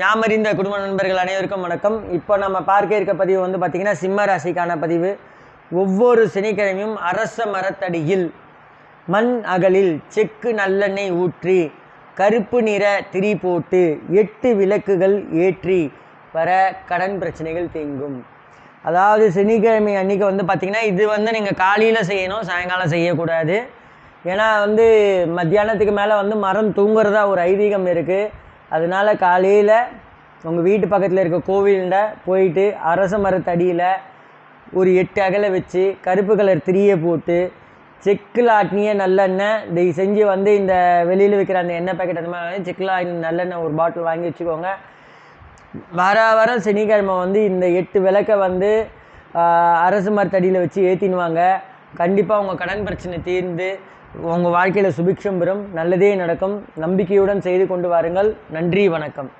யாமறிந்த குடும்ப நண்பர்கள் அனைவருக்கும் வணக்கம். இப்போ நம்ம பார்க்க இருக்க பதிவு வந்து பார்த்திங்கன்னா சிம்ம ராசிக்கான பதிவு. ஒவ்வொரு சனிக்கிழமையும் அரச மரத்தடியில் மண் அகலில் செக்கு நல்லெண்ணெய் ஊற்றி கருப்பு நிற திரி போட்டு எட்டு விளக்குகள் ஏற்றி வர கடன் பிரச்சனைகள் தேங்கும். அதாவது சனிக்கிழமை அன்னைக்கு வந்து பார்த்திங்கன்னா இது வந்து நீங்கள் காலையில் செய்யணும் சாயங்காலம் செய்யக்கூடாது. ஏன்னா வந்து மத்தியானத்துக்கு மேலே வந்து மரம் தூங்குறதா ஒரு ஐதீகம் இருக்குது அதனால் காலையில் உங்கள் வீட்டு பக்கத்தில் இருக்க கோவிலில் போயிட்டு அரச மரத்தடியில் ஒரு எட்டு அகலை வச்சு கருப்பு கலர் திரியை போட்டு செக்கில் ஆட்டினிய நல்லெண்ணெய் இதை செஞ்சு வந்து இந்த வெளியில் விற்கிற அந்த எண்ணெய் பேக்கெட் அந்த மாதிரி செக்கில் ஆட்டின நல்லெண்ணெய் ஒரு பாட்டில் வாங்கி வச்சுக்கோங்க. வர வர சனிக்கிழமை வந்து இந்த எட்டு விளக்கை வந்து அரசு மரத்தடியில் வச்சு ஏற்றினுவாங்க கண்டிப்பாக உங்கள் கடன் பிரச்சனை தீர்ந்து உங்கள் வாழ்க்கையில் சுபிக்ஷம் பெறும். நல்லதே நடக்கும். நம்பிக்கையுடன் செய்து கொண்டு வாருங்கள். நன்றி வணக்கம்.